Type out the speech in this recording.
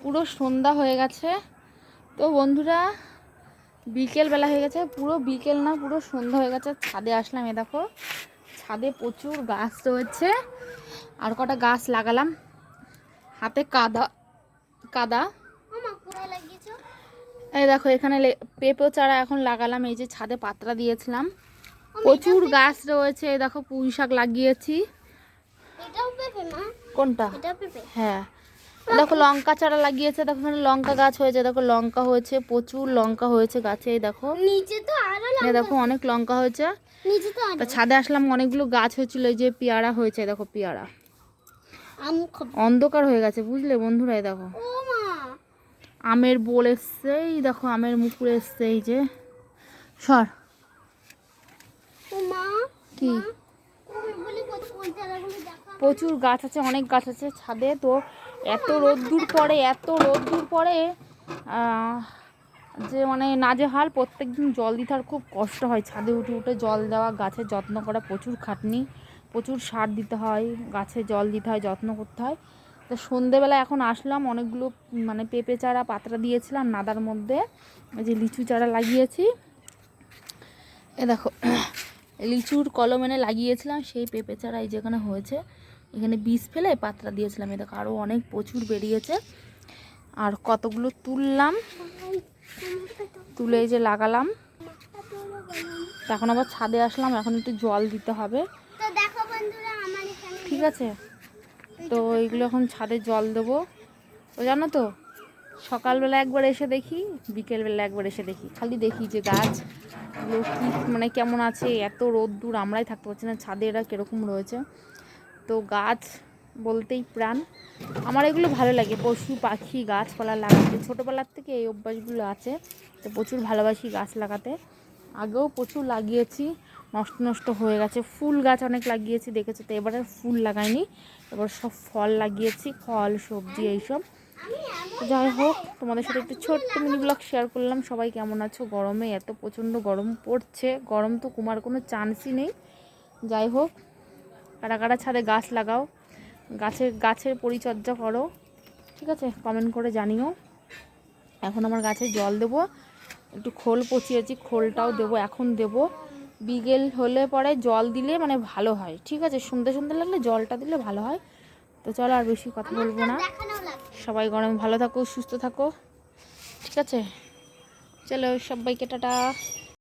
পুরো সন্ধ্যা হয়ে গেছে। তো বন্ধুরা বিকেল বেলা হয়ে গেছে। পুরো বিকেল না পুরো সন্ধ্যা হয়ে গেছে। ছাদে আসলাম এ দেখো। ছাদে প্রচুর গাছ রয়েছে। আর কটা গাছ লাগালাম। হাতে কাদা কাদা। এই দেখো এখানে পেঁপে চারা এখন লাগালাম। এই যে ছাদে পাত্রা দিয়েছিলাম। প্রচুর গাছ রয়েছে। এই দেখো পুঁই শাক লাগিয়েছি। কোনটা? হ্যাঁ। দেখো লঙ্কা চারা লাগিয়েছে দেখো এখানে লঙ্কা গাছ হয়েছে দেখো লঙ্কা হয়েছে প্রচুর লঙ্কা হয়েছে গাছে এই দেখো। নিচে তো আরও লঙ্কা। দেখো অনেক লঙ্কা হয়েছে। নিচে তো আরও। তা ছাদে আসলাম অনেকগুলো গাছ হয়েছিল এই যে পেয়ারা হয়েছে দেখো পেয়ারা। অন্ধকার হয়ে গেছে বুঝলে বন্ধুরা এই দেখো। ও মা। আমের বোল এসছে এই দেখো আমের মুকুর এসছে এই যে। সর। ও মা কি ওই বলি কত কোন চারাগুলো দেখা প্রচুর গাছ আছে, অনেক গাছ আছে ছাদে। তো এত রোদ্দুর পরে এত রোদ্দুর পরে যে মানে নাজেহাল প্রত্যেক দিন জল দিতে আর খুব কষ্ট হয়। ছাদে উঠে উঠে জল দেওয়া গাছের যত্ন করা, প্রচুর খাটনি, প্রচুর সার দিতে হয়, গাছে জল দিতে হয়, যত্ন করতে হয়। তো সন্ধেবেলা এখন আসলাম, অনেকগুলো মানে পেঁপে চারা পাত্রা দিয়েছিলাম নাদার মধ্যে যে লিচু চারা লাগিয়েছি। এ দেখো লিচুর কলম এনে লাগিয়েছিলাম সেই পেঁপে চারা এই যেখানে হয়েছে। এখানে বীজ ফেলে পাত্রা দিয়েছিলাম দেখো আরও অনেক প্রচুর বেরিয়েছে। আর কতগুলো তুললাম তুলে এই যে লাগালাম। এখন আবার ছাদে আসলাম এখন একটু জল দিতে হবে। ঠিক আছে? তো এইগুলো এখন ছাদে জল দেবো। তো জানো তো সকালবেলা একবার এসে দেখি, বিকেলবেলা একবার এসে দেখি। খালি দেখি যে গাছ কি মানে কেমন আছে, এত রোদ্দুর, আমরাই থাকতে পারছি না, ছাদে এরা কীরকম রয়েছে। তো গাছ বলতেই প্রাণ। আমার এগুলো ভালো লাগে, পশু, পাখি, গাছপালা লাগাতে। ছোটোবেলার থেকে এই অভ্যাসগুলো আছে, তো প্রচুর ভালোবাসি গাছ লাগাতে। আগেও প্রচুর লাগিয়েছি, নষ্ট নষ্ট হয়ে গেছে। ফুল গাছ অনেক লাগিয়েছি, দেখেছ তো, এবারে ফুল লাগাইনি। এবার সব ফল লাগিয়েছি, ফল, সবজি, এইসব। যাই হোক, তোমাদের সাথে একটু ছোট্ট মিনি ব্লগ শেয়ার করলাম। সবাই কেমন আছো? গরমে এত প্রচণ্ড গরম পড়ছে। গরম তো কুমার কোনো চান্সই নেই। যাই হোক, কারা কারা ছাদে গাছ লাগাও গাছের গাছের পরিচর্যা করো, ঠিক আছে? কমেন্ট করে জানিও। এখন আমার গাছে জল দেবো, একটু খোল পচিয়েছি, খোলটাও দেবো, এখন দেবো। বিকেল হলে পরে জল দিলে মানে ভালো হয়, ঠিক আছে? সুন্দর সুন্দর লাগলে জলটা দিলে ভালো হয়। তো চলো আর বেশি কথা বলব না। সবাই গরমে ভালো থাকো সুস্থ থাকো। ঠিক আছে? চলো সবাইকে টাটা।